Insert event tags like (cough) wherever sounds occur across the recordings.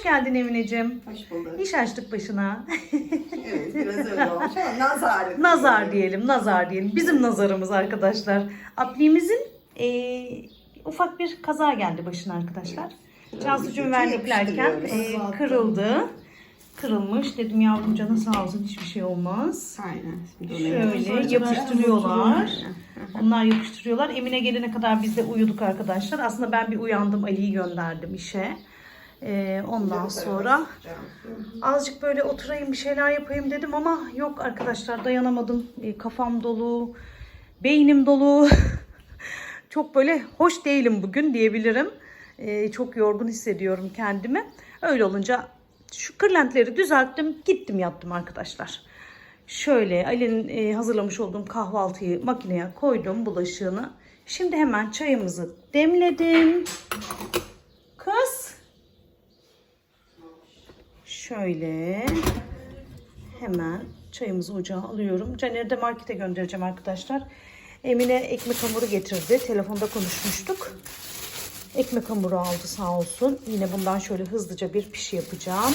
Hoş geldin Emineciğim. Hoş bulduk. İş açtık başına. (laughs) Evet biraz öyle olmuş ama (laughs) nazar. nazar diyelim, nazar diyelim. Bizim nazarımız arkadaşlar. Apliğimizin eee, ufak bir kaza geldi başına arkadaşlar. Cansucuğum verniklerken eee, kırıldı. Kırılmış. Dedim yavrum canın sağ olsun hiçbir şey olmaz. Aynen. Şöyle yapıştırıyorlar. Onlar yapıştırıyorlar. Emine gelene kadar biz de uyuduk arkadaşlar. Aslında ben bir uyandım. Ali'yi gönderdim işe. Ee, ondan sonra azıcık böyle oturayım bir şeyler yapayım dedim ama yok arkadaşlar dayanamadım. Ee, kafam dolu, beynim dolu. (laughs) çok böyle hoş değilim bugün diyebilirim. Ee, çok yorgun hissediyorum kendimi. Öyle olunca şu kırlentleri düzelttim, gittim yattım arkadaşlar. Şöyle Ali'nin e, hazırlamış olduğum kahvaltıyı makineye koydum bulaşığını. Şimdi hemen çayımızı demledim. Kız. Şöyle hemen çayımızı ocağa alıyorum. Caner'i de markete göndereceğim arkadaşlar. Emine ekmek hamuru getirdi. Telefonda konuşmuştuk. Ekmek hamuru aldı sağ olsun. Yine bundan şöyle hızlıca bir pişi yapacağım.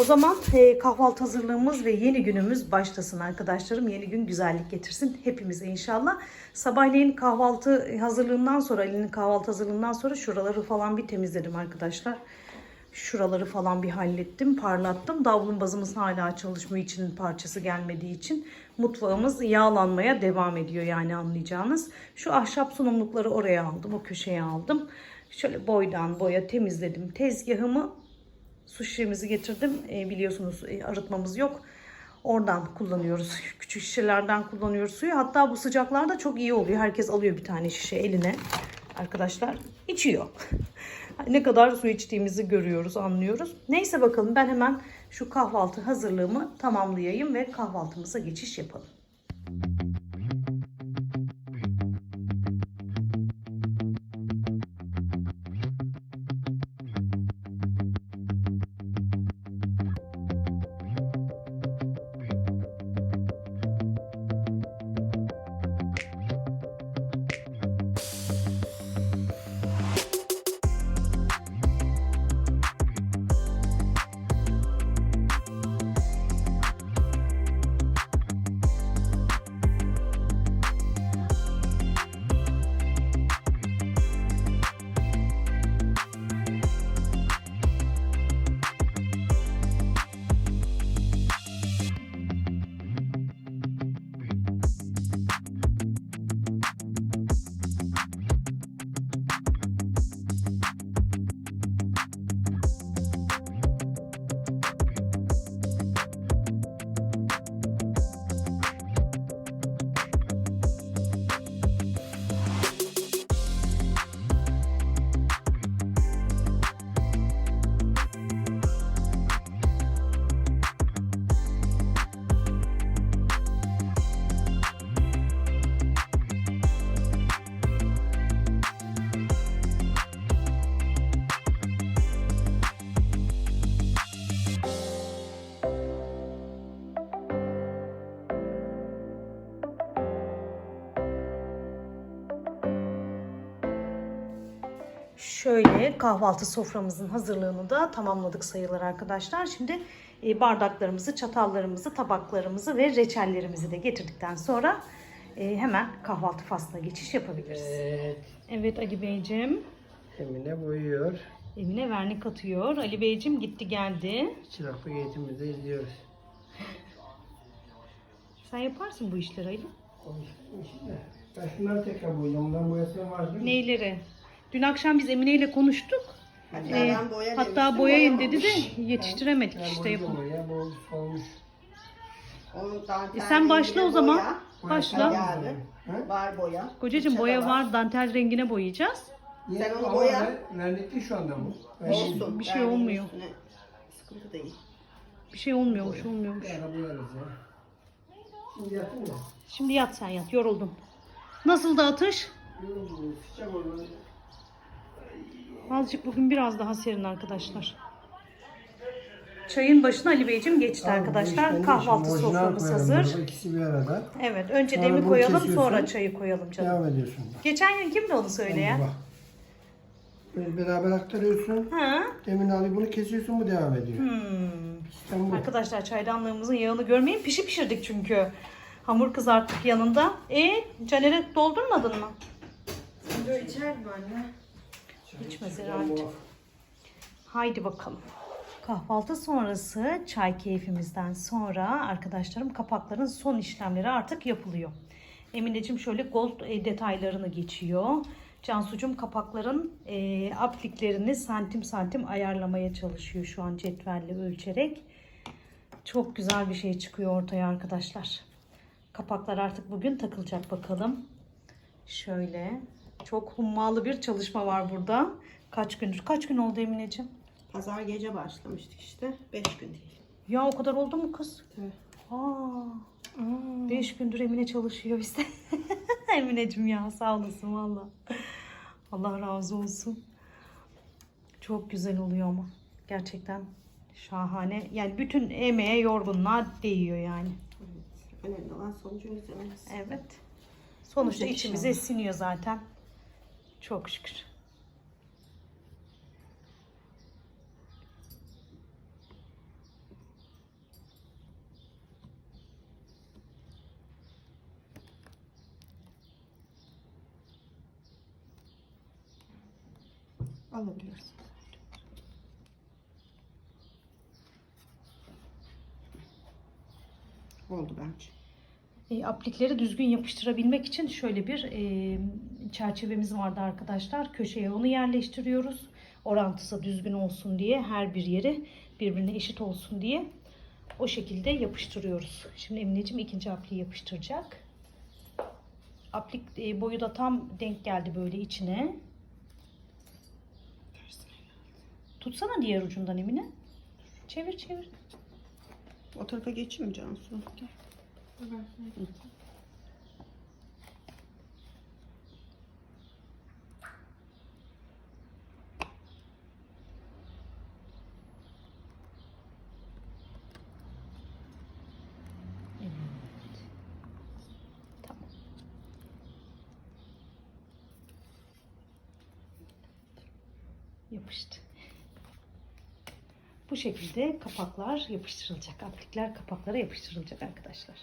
O zaman e, kahvaltı hazırlığımız ve yeni günümüz başlasın arkadaşlarım. Yeni gün güzellik getirsin hepimize inşallah. Sabahleyin kahvaltı hazırlığından sonra, Ali'nin kahvaltı hazırlığından sonra şuraları falan bir temizledim arkadaşlar. Şuraları falan bir hallettim, parlattım. Davlumbazımız hala çalışmıyor içinin parçası gelmediği için. Mutfağımız yağlanmaya devam ediyor yani anlayacağınız. Şu ahşap sunumlukları oraya aldım, o köşeye aldım. Şöyle boydan boya temizledim. Tezgahımı su şişemizi getirdim. E, biliyorsunuz e, arıtmamız yok. Oradan kullanıyoruz. (laughs) Küçük şişelerden kullanıyoruz suyu. Hatta bu sıcaklarda çok iyi oluyor. Herkes alıyor bir tane şişe eline. Arkadaşlar içiyor. (laughs) ne kadar su içtiğimizi görüyoruz, anlıyoruz. Neyse bakalım ben hemen şu kahvaltı hazırlığımı tamamlayayım ve kahvaltımıza geçiş yapalım. Şöyle kahvaltı soframızın hazırlığını da tamamladık sayılır arkadaşlar. Şimdi e, bardaklarımızı, çatallarımızı, tabaklarımızı ve reçellerimizi de getirdikten sonra e, hemen kahvaltı faslına geçiş yapabiliriz. Evet. Evet Ali Beyciğim. Emine boyuyor. Emine vernik atıyor. Ali Beyciğim gitti geldi. Çıraklık eğitimimizi izliyoruz. Sen yaparsın bu işleri Ali. Ben şunları tekrar boyayacağım. Ondan boyasam var değil mi? Neyleri? Dün akşam biz Emine ile konuştuk. Hatta Ee, ben boya hatta demiştim, boyayın dedi de yetiştiremedik Ben işte dantel E sen başla o zaman. boya. Başla. Var boya. Kocacığım boya var. Dantel rengine boyayacağız. Sen onu boya. ver- Vernikli şu anda bu. Ben Olsun. Bir şey olmuyor. Sıkıntı değil. Bir şey olmuyormuş olmuyormuş. Şimdi yatın mı? Şimdi yat sen yat yoruldun. Nasıl da atış? Yoruldum. Sıcak oldu. Azıcık bugün biraz daha serin arkadaşlar. Çayın başına Ali Beyciğim geçti bu arkadaşlar. Kahvaltı soframız hazır. burada, İkisi bir arada. Evet önce Sonra demi koyalım sonra çayı koyalım canım. Devam ediyorsun. Geçen gün kimdi onu söyleyen? Böyle beraber aktarıyorsun. Ha? Emine abi bunu kesiyorsun bu devam ediyor. Hmm. Bu. Arkadaşlar çaydanlığımızın yağını görmeyin. Pişi pişirdik çünkü. Hamur kızarttık yanında. E Caner'e doldurmadın mı? Böyle içer mi anne? İçmez herhalde. Haydi bakalım. Kahvaltı sonrası çay keyfimizden sonra arkadaşlarım kapakların son işlemleri artık yapılıyor. Emineciğim şöyle gold e, detaylarını geçiyor. Cansucum kapakların e, apliklerini santim santim ayarlamaya çalışıyor şu an cetvelle ölçerek. Çok güzel bir şey çıkıyor ortaya arkadaşlar. Kapaklar artık bugün takılacak bakalım. Şöyle çok hummalı bir çalışma var burada. Kaç gündür? Kaç gün oldu Emineciğim? Pazar gece başlamıştık işte. Beş gün değil. Ya o kadar oldu mu kız? Tabii. Aa, beş gündür Emine çalışıyor işte. (laughs) Emineciğim ya sağ olasın valla. Allah razı olsun. Çok güzel oluyor ama. Gerçekten şahane. Yani bütün emeğe yorgunluğa değiyor yani. Evet. Önemli olan sonucun güzel olması. Evet. Sonuçta Olacak içimize inşallah. siniyor zaten. Çok şükür. Alabilirsin. Oldu bence. E, aplikleri düzgün yapıştırabilmek için şöyle bir e, çerçevemiz vardı arkadaşlar. Köşeye onu yerleştiriyoruz. Orantısı düzgün olsun diye her bir yeri birbirine eşit olsun diye o şekilde yapıştırıyoruz. Şimdi Emineciğim ikinci apliği yapıştıracak. Aplik e, boyu da tam denk geldi böyle içine. Tutsana diğer ucundan Emine. Çevir çevir. O tarafa geçeyim mi Cansu? Gel. Yapıştı. Bu şekilde kapaklar yapıştırılacak. Aplikler kapaklara yapıştırılacak arkadaşlar.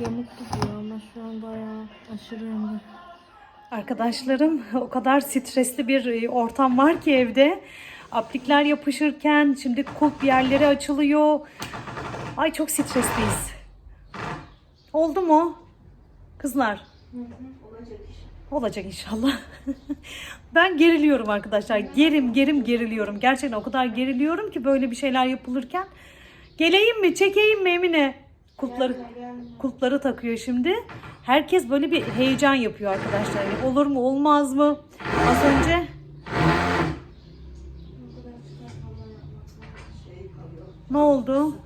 Yamuk gidiyor ama şu an bayağı aşırı yamuk. Arkadaşlarım o kadar stresli bir e, ortam var ki evde. Aplikler yapışırken şimdi kulp yerleri açılıyor. Ay çok stresliyiz. Oldu mu? Kızlar. Olacak inşallah. (laughs) ben geriliyorum arkadaşlar. Gerim gerim geriliyorum. Gerçekten o kadar geriliyorum ki böyle bir şeyler yapılırken. Geleyim mi? Çekeyim mi Emine? Kulpları, kulpları takıyor şimdi. Herkes böyle bir heyecan yapıyor arkadaşlar. Yani olur mu olmaz mı? Az önce ne oldu?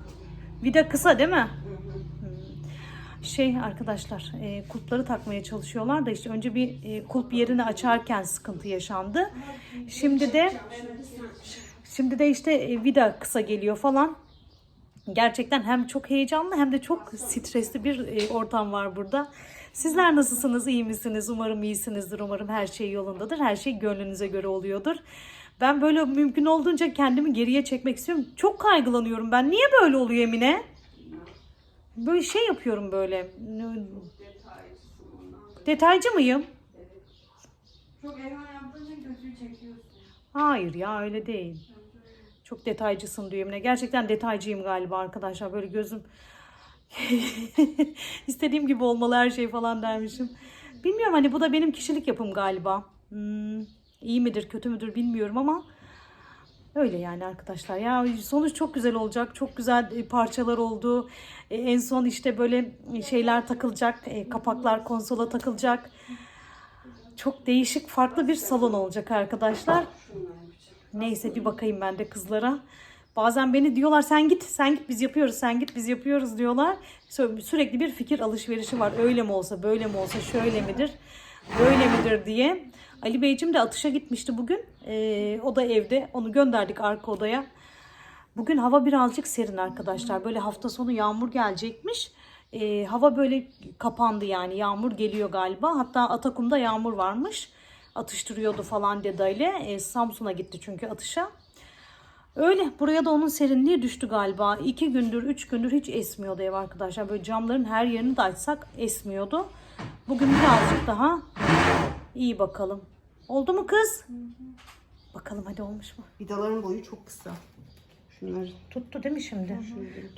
Vida kısa değil mi? Şey arkadaşlar e, kulpları takmaya çalışıyorlar da işte önce bir e, kulp yerini açarken sıkıntı yaşandı. Şimdi de şimdi de işte e, vida kısa geliyor falan. Gerçekten hem çok heyecanlı hem de çok stresli bir e, ortam var burada. Sizler nasılsınız? İyi misiniz? Umarım iyisinizdir. Umarım her şey yolundadır. Her şey gönlünüze göre oluyordur. Ben böyle mümkün olduğunca kendimi geriye çekmek istiyorum. Çok kaygılanıyorum ben. Niye böyle oluyor Emine? Böyle şey yapıyorum böyle. Detaycı mıyım? Çok elma yaptığınca gözü çekiyorsun. Hayır ya öyle değil. Çok detaycısın diyor. Gerçekten detaycıyım galiba arkadaşlar. Böyle gözüm (laughs) istediğim gibi olmalı her şey falan dermişim. Bilmiyorum hani bu da benim kişilik yapım galiba. Hmm, iyi midir kötü müdür bilmiyorum ama öyle yani arkadaşlar. Ya sonuç çok güzel olacak. Çok güzel e, parçalar oldu. E, En son işte böyle şeyler takılacak. e, Kapaklar konsola takılacak. Çok değişik farklı bir salon olacak arkadaşlar. Neyse bir bakayım ben de kızlara. Bazen beni diyorlar sen git sen git biz yapıyoruz sen git biz yapıyoruz diyorlar. Sü- Sürekli bir fikir alışverişi var. Öyle mi olsa böyle mi olsa şöyle midir böyle midir diye. Ali Beyciğim de atışa gitmişti bugün. Ee, o da evde. Onu gönderdik arka odaya. Bugün hava birazcık serin arkadaşlar. Böyle hafta sonu yağmur gelecekmiş. Ee, hava böyle kapandı yani. Yağmur geliyor galiba. Hatta Atakum'da yağmur varmış. Atıştırıyordu falan dedi Ali. Ee, Samsun'a gitti çünkü atışa. Öyle. Buraya da onun serinliği düştü galiba. İki gündür, üç gündür hiç esmiyordu ev arkadaşlar. Böyle camların her yerini de açsak esmiyordu. Bugün birazcık daha iyi bakalım. Oldu mu kız? Bakalım hadi olmuş mu? Vidaların boyu çok kısa. Şunları Tuttu değil mi şimdi?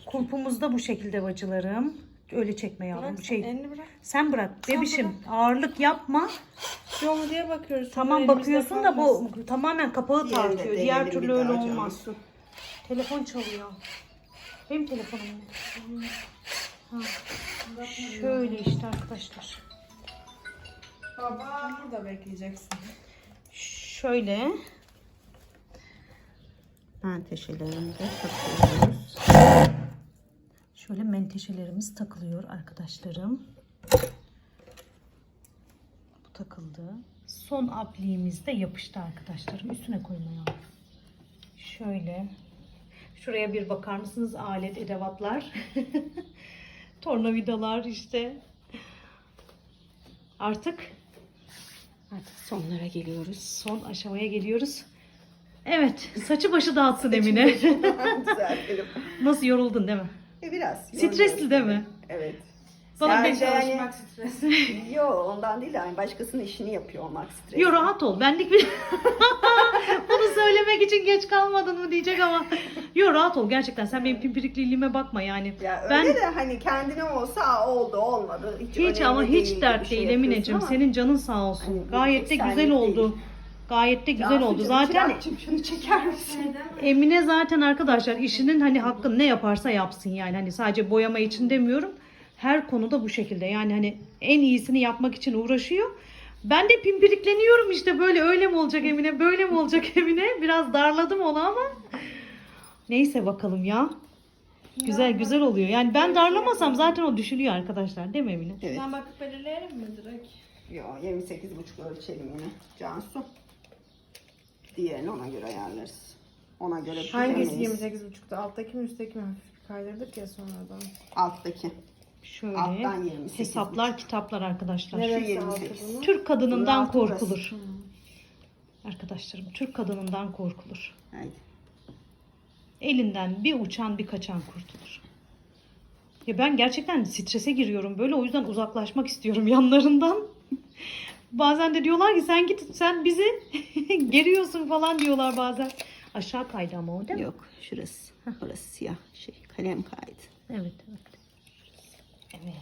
Kulpumuz da bu şekilde bacılarım. Öyle çekme yavrum. Şey, Elini bırak. sen bırak bebişim. Ağırlık yapma. Yok mu diye bakıyoruz. Tamam bakıyorsun da bu tamamen de tartıyor. Diğer türlü öyle olmaz. Telefon çalıyor. Benim telefonum? Ha. Şöyle işte arkadaşlar. Baba burada bekleyeceksin. Şöyle. Menteşelerini de takıyoruz. Şöyle menteşelerimiz takılıyor arkadaşlarım. Bu takıldı. Son apliğimiz de yapıştı arkadaşlarım. Üstüne koymaya. Şöyle. Şuraya bir bakar mısınız? Alet, edevatlar. (laughs) Tornavidalar işte. Artık Artık sonlara geliyoruz. son aşamaya geliyoruz. Evet. Saçı başı dağıtsın (laughs) Emine. Nasıl yoruldun değil mi? E biraz. Stresli değil mi? Evet. Bana Yani şey- Çalışmak stresi. (laughs) Yok ondan değil yani başkasının işini yapıyor olmak stresli. Yo rahat ol. Benlik bir... (laughs) Bunu söylemek için geç kalmadın mı diyecek ama. Yo rahat ol. Gerçekten sen benim pimpirikliliğime bakma yani. Ya ben öyle de hani kendine olsa "Aa, oldu olmadı. Hiç, hiç ama hiç dert şey değil yapıyorsun Emineciğim. ama- Senin canın sağ olsun. Hani Gayet de güzel oldu. değil. Gayet de güzel oldu. Zaten şunu çeker misin? Emine zaten arkadaşlar işinin hani hakkını ne yaparsa yapsın yani. Hani sadece boyama için demiyorum. Her konuda bu şekilde. Yani hani en iyisini yapmak için uğraşıyor. Ben de pimpirikleniyorum işte böyle öyle mi olacak Emine böyle mi olacak (laughs) Emine. Biraz darladım onu ama. Neyse bakalım ya. Güzel güzel oluyor. Yani ben darlamasam zaten o düşülüyor arkadaşlar değil mi Emine? Evet. Sen bakıp belirleyelim mi direkt? Yo 28,5 ölçelim yine Cansu. Diğerini ona göre ayarlarız. Ona göre Hangisi bilemeyiz. 28.5'ta? Alttaki mi üstteki mi? Hafif kaydırdık ya sonradan. Alttaki. Şöyle Alttan 28 hesaplar kitaplar arkadaşlar. Neresi altı sekiz. bunun? Türk kadınından orası. korkulur. Arkadaşlarım Türk kadınından korkulur. Haydi. Elinden bir uçan bir kaçan kurtulur. Ya ben gerçekten strese giriyorum böyle o yüzden uzaklaşmak istiyorum (laughs) yanlarından. Bazen de diyorlar ki sen git sen bizi (laughs) geriyorsun falan diyorlar bazen. Aşağı kaydı ama o değil mi? Yok şurası. Orası siyah şey kalem kaydı. Evet evet. Evet.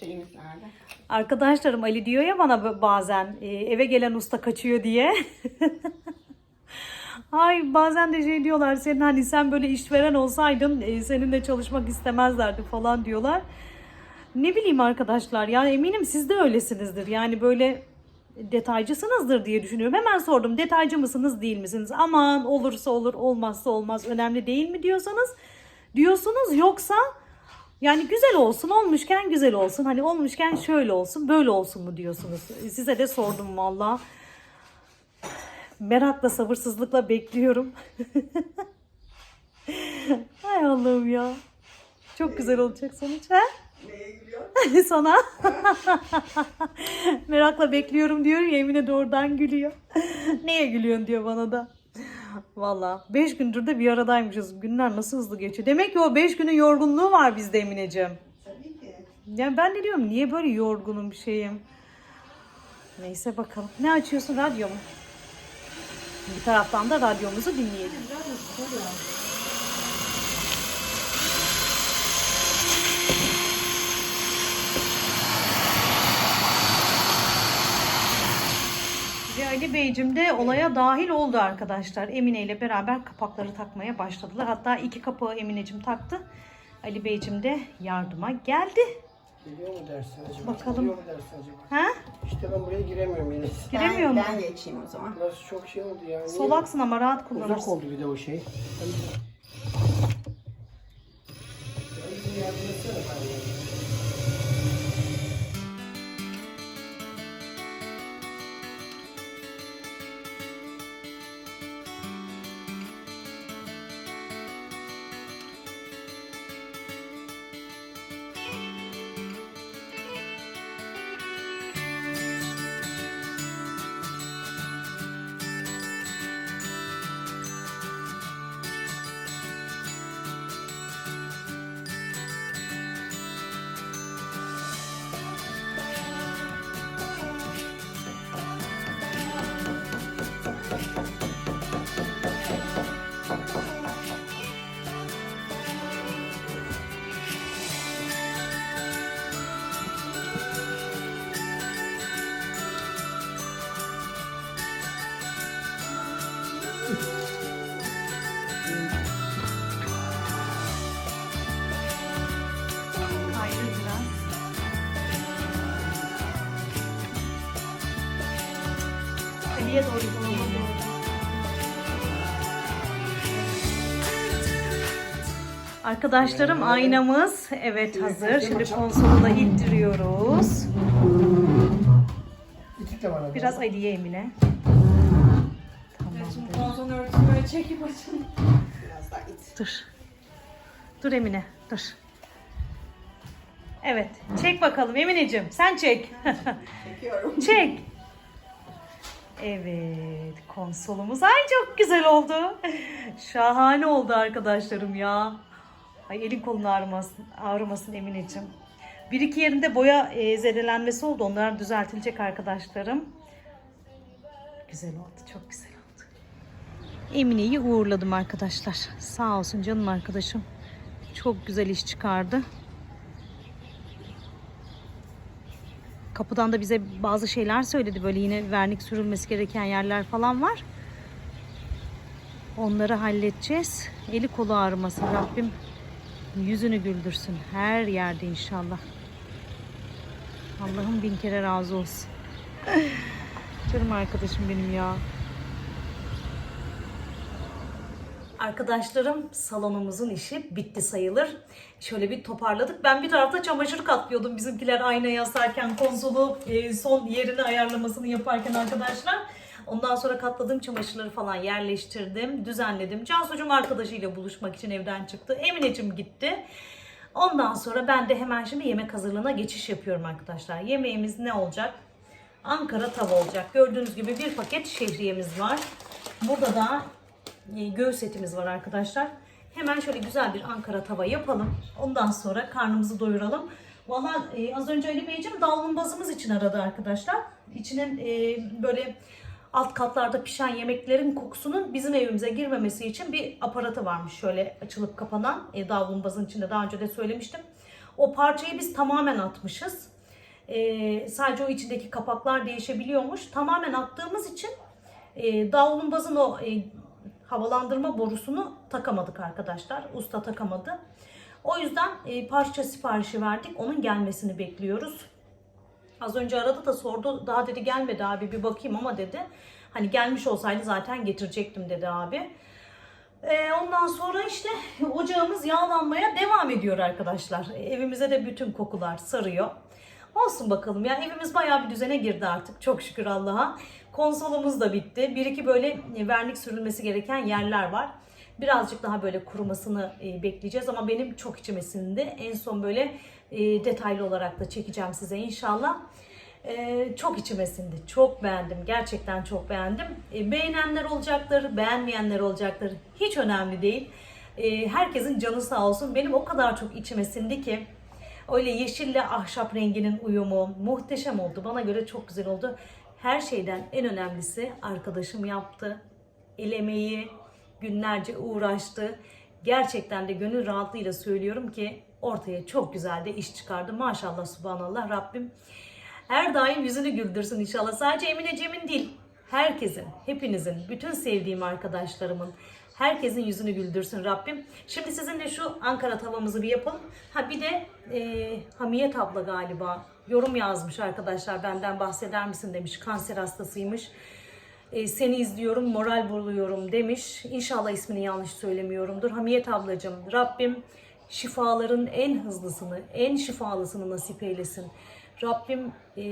Şeyimiz nerede? Arkadaşlarım Ali diyor ya bana bazen e, eve gelen usta kaçıyor diye. (laughs) Ay bazen de şey diyorlar senin hani sen böyle işveren olsaydın e, seninle çalışmak istemezlerdi falan diyorlar. Ne bileyim arkadaşlar yani eminim siz de öylesinizdir. Yani böyle detaycısınızdır diye düşünüyorum. Hemen sordum detaycı mısınız değil misiniz? Aman olursa olur olmazsa olmaz önemli değil mi diyorsanız diyorsunuz yoksa yani güzel olsun olmuşken güzel olsun hani olmuşken şöyle olsun böyle olsun mu diyorsunuz? Size de sordum valla. Merakla sabırsızlıkla bekliyorum. (laughs) Hay Allah'ım ya. Çok güzel olacak sonuç. He? Gülüyor? (laughs) Sana. (laughs) Merakla bekliyorum diyorum ya Emine doğrudan gülüyor. (laughs) Neye gülüyorsun diyor bana da. Valla 5 gündür de bir aradaymışız. Günler nasıl hızlı geçiyor. Demek ki o 5 günün yorgunluğu var bizde Emineciğim. Tabii ki. Yani ben de diyorum niye böyle yorgunum bir şeyim. Neyse bakalım. Ne açıyorsun radyo mu? Bir taraftan da radyomuzu dinleyelim. Ve Ali Beyciğim de olaya dahil oldu arkadaşlar. Emine ile beraber kapakları takmaya başladılar. Hatta iki kapağı Emineciğim taktı. Ali Beyciğim de yardıma geldi. Geliyor mu dersin acaba? Bakalım. Geliyor mu dersin acaba? Ha? İşte ben buraya giremiyorum yine. Giremiyor ben, mu? Ben geçeyim o zaman. Burası çok şey oldu ya. Niye? Solaksın ama rahat Uzak kullanırsın. oldu bir de o şey. Ya bize Ali'ye doğru gidiyor. Arkadaşlarım aynamız evet hazır. Şimdi konsolu da bana. Biraz Ali'ye Emine. Şimdi böyle çekip açın. Biraz daha it. Dur. Dur Emine dur. Evet çek bakalım Emineciğim sen çek. Çekiyorum. (laughs) Çek. Evet konsolumuz ay çok güzel oldu. (laughs) Şahane oldu arkadaşlarım ya. Ay elin kolun ağrımasın, ağrımasın Emineciğim. Bir iki yerinde boya e, zedelenmesi oldu. Onlar düzeltilecek arkadaşlarım. Güzel oldu. Çok güzel oldu. Emine'yi uğurladım arkadaşlar. Sağ olsun canım arkadaşım. Çok güzel iş çıkardı. Kapıdan da bize bazı şeyler söyledi. Böyle yine vernik sürülmesi gereken yerler falan var. Onları halledeceğiz. Eli kolu ağrımasın Rabbim. Yüzünü güldürsün her yerde inşallah. Allah'ım bin kere razı olsun. (laughs) Canım arkadaşım benim ya. Arkadaşlarım salonumuzun işi bitti sayılır. Şöyle bir toparladık. Ben bir tarafta çamaşır katlıyordum. Bizimkiler aynaya asarken konsolu e, son yerini ayarlamasını yaparken arkadaşlar. Ondan sonra katladığım çamaşırları falan yerleştirdim, düzenledim. Cansucuğum arkadaşıyla buluşmak için evden çıktı. Emineciğim gitti. Ondan sonra ben de hemen şimdi yemek hazırlığına geçiş yapıyorum arkadaşlar. Yemeğimiz ne olacak? Ankara tava olacak. Gördüğünüz gibi bir paket şehriyemiz var. Burada da göğüs etimiz var arkadaşlar. Hemen şöyle güzel bir Ankara tava yapalım. Ondan sonra karnımızı doyuralım. Valla e, az önce Ali Beyciğim davlumbazımız için aradı arkadaşlar. İçinin e, böyle alt katlarda pişen yemeklerin kokusunun bizim evimize girmemesi için bir aparatı varmış. Şöyle açılıp kapanan e, davlumbazın içinde daha önce de söylemiştim. O parçayı biz tamamen atmışız. E, sadece o içindeki kapaklar değişebiliyormuş. Tamamen attığımız için e, davlumbazın o e, havalandırma borusunu takamadık arkadaşlar. Usta takamadı. O yüzden e, parça siparişi verdik. Onun gelmesini bekliyoruz. Az önce aradı da sordu. Daha dedi gelmedi abi bir bakayım ama dedi. Hani gelmiş olsaydı zaten getirecektim dedi abi. Ee, ondan sonra işte ocağımız yağlanmaya devam ediyor arkadaşlar. Evimize de bütün kokular sarıyor. Olsun bakalım ya evimiz bayağı bir düzene girdi artık çok şükür Allah'a. Konsolumuz da bitti. Bir iki böyle vernik sürülmesi gereken yerler var. Birazcık daha böyle kurumasını e, bekleyeceğiz ama benim çok içime sindi. En son böyle e, detaylı olarak da çekeceğim size inşallah. E, çok içime sindi. Çok beğendim. Gerçekten çok beğendim. E, beğenenler olacaktır, beğenmeyenler olacaktır. Hiç önemli değil. E, herkesin canı sağ olsun. Benim o kadar çok içime sindi ki. Öyle yeşille ahşap renginin uyumu muhteşem oldu. Bana göre çok güzel oldu. Her şeyden en önemlisi arkadaşım yaptı. El emeği, günlerce uğraştı. Gerçekten de gönül rahatlığıyla söylüyorum ki ortaya çok güzel de iş çıkardı. Maşallah subhanallah Rabbim. Her daim yüzünü güldürsün inşallah. Sadece Emine Cem'in değil, herkesin, hepinizin, bütün sevdiğim arkadaşlarımın, Herkesin yüzünü güldürsün Rabbim. Şimdi sizinle şu Ankara tavamızı bir yapalım. Ha bir de e, Hamiyet abla galiba yorum yazmış arkadaşlar benden bahseder misin demiş. Kanser hastasıymış. E, seni izliyorum, moral buluyorum demiş. İnşallah ismini yanlış söylemiyorumdur. Hamiyet ablacığım, Rabbim şifaların en hızlısını, en şifalısını nasip eylesin. Rabbim e,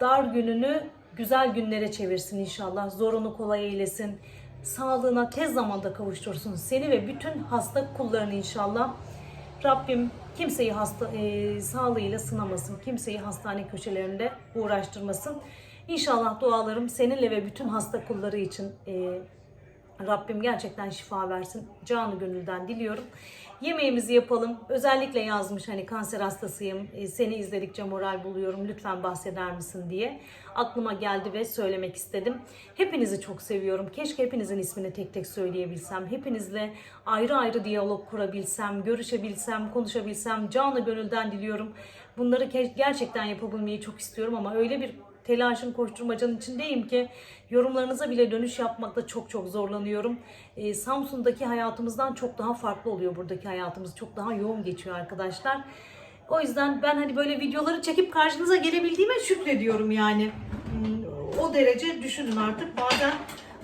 dar gününü güzel günlere çevirsin inşallah. Zorunu kolay eylesin. Sağlığına tez zamanda kavuştursun. Seni ve bütün hasta kullarını inşallah. Rabbim kimseyi hasta e, sağlığıyla sınamasın. Kimseyi hastane köşelerinde uğraştırmasın. İnşallah dualarım seninle ve bütün hasta kulları için e, Rabbim gerçekten şifa versin. Canı gönülden diliyorum. Yemeğimizi yapalım. Özellikle yazmış hani kanser hastasıyım. e, Seni izledikçe moral buluyorum. Lütfen bahseder misin diye. Aklıma geldi ve söylemek istedim. Hepinizi çok seviyorum. Keşke hepinizin ismini tek tek söyleyebilsem. Hepinizle ayrı ayrı diyalog kurabilsem, görüşebilsem, konuşabilsem. Canı gönülden diliyorum. Bunları gerçekten yapabilmeyi çok istiyorum ama öyle bir telaşın koşturmacanın içindeyim ki yorumlarınıza bile dönüş yapmakta çok çok zorlanıyorum. Ee, Samsun'daki hayatımızdan çok daha farklı oluyor buradaki hayatımız. Çok daha yoğun geçiyor arkadaşlar. O yüzden ben hani böyle videoları çekip karşınıza gelebildiğime şükrediyorum yani. Hmm, O derece düşünün artık. Bazen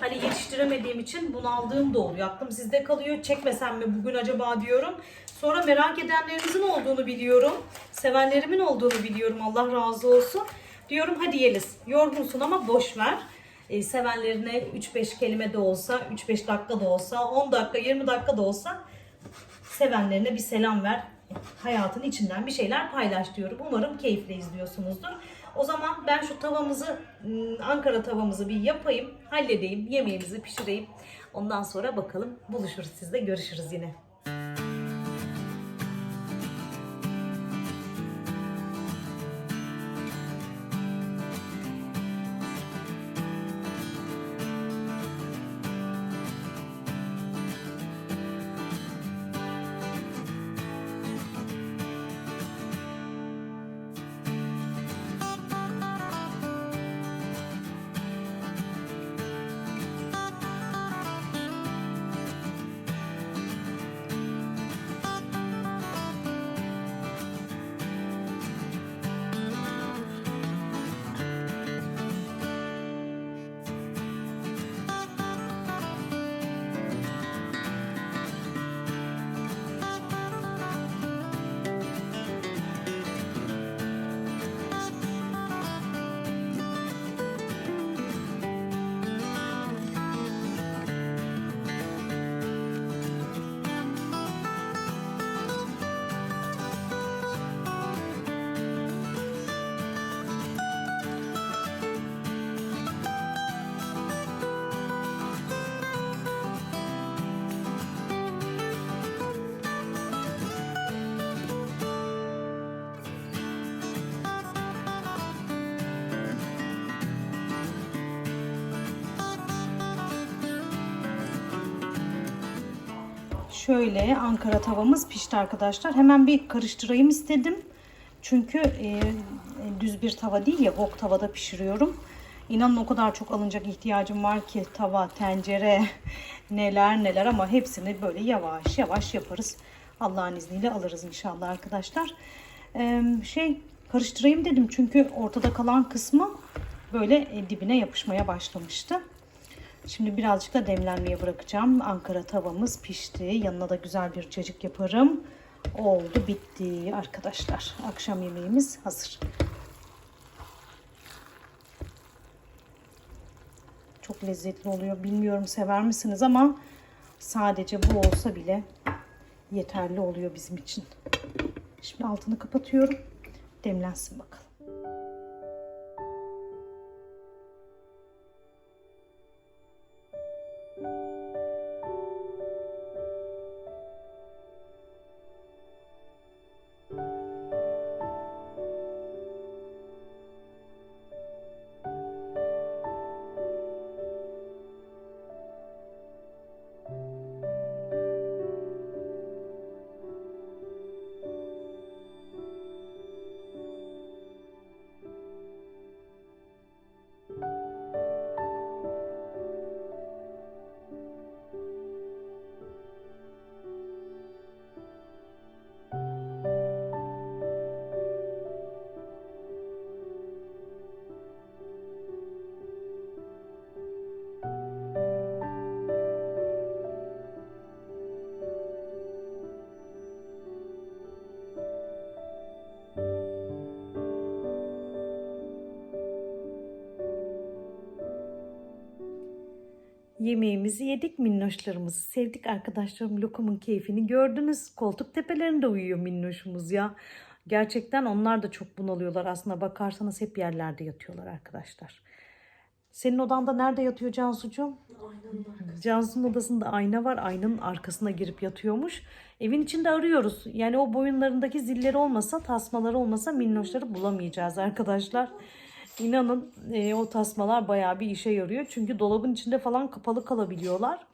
hani yetiştiremediğim için bunaldığım da oluyor. Aklım sizde kalıyor. Çekmesem mi bugün acaba diyorum. Sonra merak edenlerinizin olduğunu biliyorum. Sevenlerimin olduğunu biliyorum. Allah razı olsun. Diyorum hadi Yeliz yorgunsun ama boş ver. E, sevenlerine 3-5 kelime de olsa, 3-5 dakika da olsa, 10 dakika, 20 dakika da olsa sevenlerine bir selam ver. Hayatın içinden bir şeyler paylaş diyorum. Umarım keyifle izliyorsunuzdur. O zaman ben şu tavamızı, ım, Ankara tavamızı bir yapayım, halledeyim, yemeğimizi pişireyim. Ondan sonra bakalım buluşuruz sizle, görüşürüz yine. Şöyle Ankara tavamız pişti arkadaşlar. Hemen bir karıştırayım istedim. Çünkü e, düz bir tava değil ya wok tavada pişiriyorum. İnanın o kadar çok alınacak ihtiyacım var ki tava, tencere, (laughs) neler neler ama hepsini böyle yavaş yavaş yaparız. Allah'ın izniyle alırız inşallah arkadaşlar. E, şey karıştırayım dedim çünkü ortada kalan kısmı böyle e, dibine yapışmaya başlamıştı. Şimdi birazcık da demlenmeye bırakacağım. Ankara tavamız pişti. Yanına da güzel bir cacık yaparım. Oldu bitti arkadaşlar. Akşam yemeğimiz hazır. Çok lezzetli oluyor. Bilmiyorum sever misiniz ama sadece bu olsa bile yeterli oluyor bizim için. Şimdi altını kapatıyorum. Demlensin bakalım. Yemeğimizi yedik minnoşlarımızı sevdik arkadaşlarım lokumun keyfini gördünüz. Koltuk tepelerinde uyuyor minnoşumuz ya. Gerçekten onlar da çok bunalıyorlar aslında bakarsanız hep yerlerde yatıyorlar arkadaşlar. Senin odanda nerede yatıyor Cansucuğum? Cansu'nun odasında ayna var. Aynanın arkasına girip yatıyormuş. Evin içinde arıyoruz. Yani o boyunlarındaki zilleri olmasa, tasmaları olmasa minnoşları bulamayacağız arkadaşlar. İnanın e, o tasmalar bayağı bir işe yarıyor. Çünkü dolabın içinde falan kapalı kalabiliyorlar.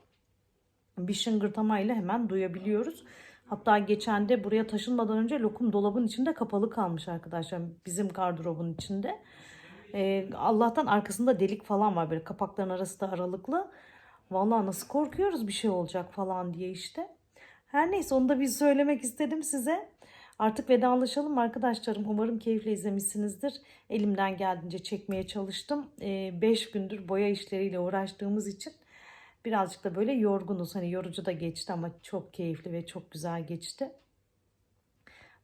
Bir şıngırtamayla hemen duyabiliyoruz. Hatta geçen de buraya taşınmadan önce lokum dolabın içinde kapalı kalmış arkadaşlar. Bizim gardırobun içinde. Ee, Allah'tan arkasında delik falan var böyle kapakların arası da aralıklı. Vallahi nasıl korkuyoruz bir şey olacak falan diye işte. Her neyse onu da bir söylemek istedim size. Artık vedalaşalım arkadaşlarım. Umarım keyifle izlemişsinizdir. Elimden geldiğince çekmeye çalıştım. 5 gündür boya işleriyle uğraştığımız için birazcık da böyle yorgunuz. Hani yorucu da geçti ama çok keyifli ve çok güzel geçti.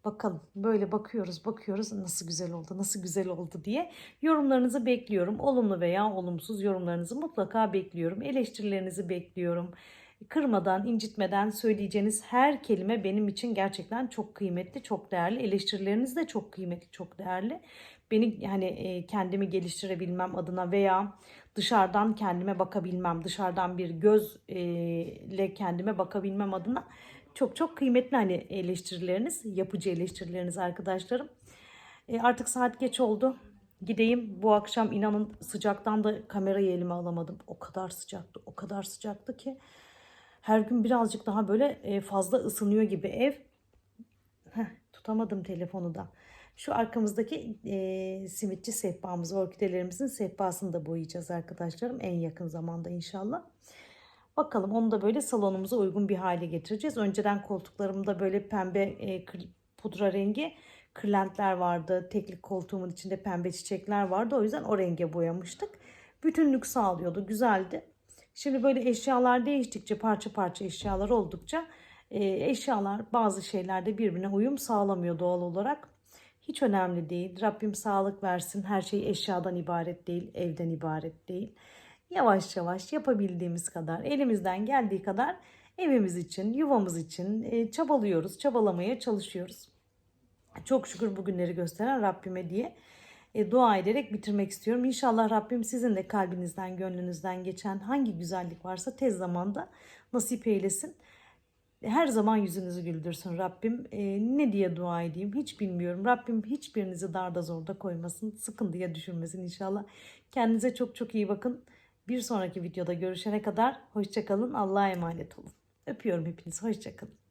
Bakalım böyle bakıyoruz bakıyoruz nasıl güzel oldu nasıl güzel oldu diye yorumlarınızı bekliyorum. Olumlu veya olumsuz yorumlarınızı mutlaka bekliyorum. Eleştirilerinizi bekliyorum. Kırmadan, incitmeden söyleyeceğiniz her kelime benim için gerçekten çok kıymetli, çok değerli. Eleştirileriniz de çok kıymetli, çok değerli. Beni hani e, kendimi geliştirebilmem adına veya dışarıdan kendime bakabilmem, dışarıdan bir gözle kendime bakabilmem adına çok çok kıymetli hani eleştirileriniz, yapıcı eleştirileriniz arkadaşlarım. E, artık saat geç oldu. Gideyim bu akşam inanın sıcaktan da kamerayı elime alamadım. O kadar sıcaktı, o kadar sıcaktı ki her gün birazcık daha böyle e, fazla ısınıyor gibi ev. Heh, tutamadım telefonu da. Şu arkamızdaki e, simitçi sehpamız, orkidelerimizin sehpasını da boyayacağız arkadaşlarım. En yakın zamanda inşallah. Bakalım onu da böyle salonumuza uygun bir hale getireceğiz. Önceden koltuklarımda böyle pembe e, pudra rengi kırlentler vardı. Teklik koltuğumun içinde pembe çiçekler vardı. O yüzden o renge boyamıştık. Bütünlük sağlıyordu. Güzeldi. Şimdi böyle eşyalar değiştikçe parça parça eşyalar oldukça e, eşyalar bazı şeylerde birbirine uyum sağlamıyor doğal olarak. Hiç önemli değil. Rabbim sağlık versin. Her şey eşyadan ibaret değil, evden ibaret değil. Yavaş yavaş yapabildiğimiz kadar, elimizden geldiği kadar evimiz için, yuvamız için e, çabalıyoruz, çabalamaya çalışıyoruz. Çok şükür bugünleri gösteren Rabbime diye e, dua ederek bitirmek istiyorum. İnşallah Rabbim sizin de kalbinizden, gönlünüzden geçen hangi güzellik varsa tez zamanda nasip eylesin. Her zaman yüzünüzü güldürsün Rabbim. E, ne diye dua edeyim hiç bilmiyorum. Rabbim hiçbirinizi darda zorda koymasın. Sıkıntıya düşürmesin inşallah. Kendinize çok çok iyi bakın. Bir sonraki videoda görüşene kadar hoşçakalın. Allah'a emanet olun. Öpüyorum hepinizi. Hoşçakalın.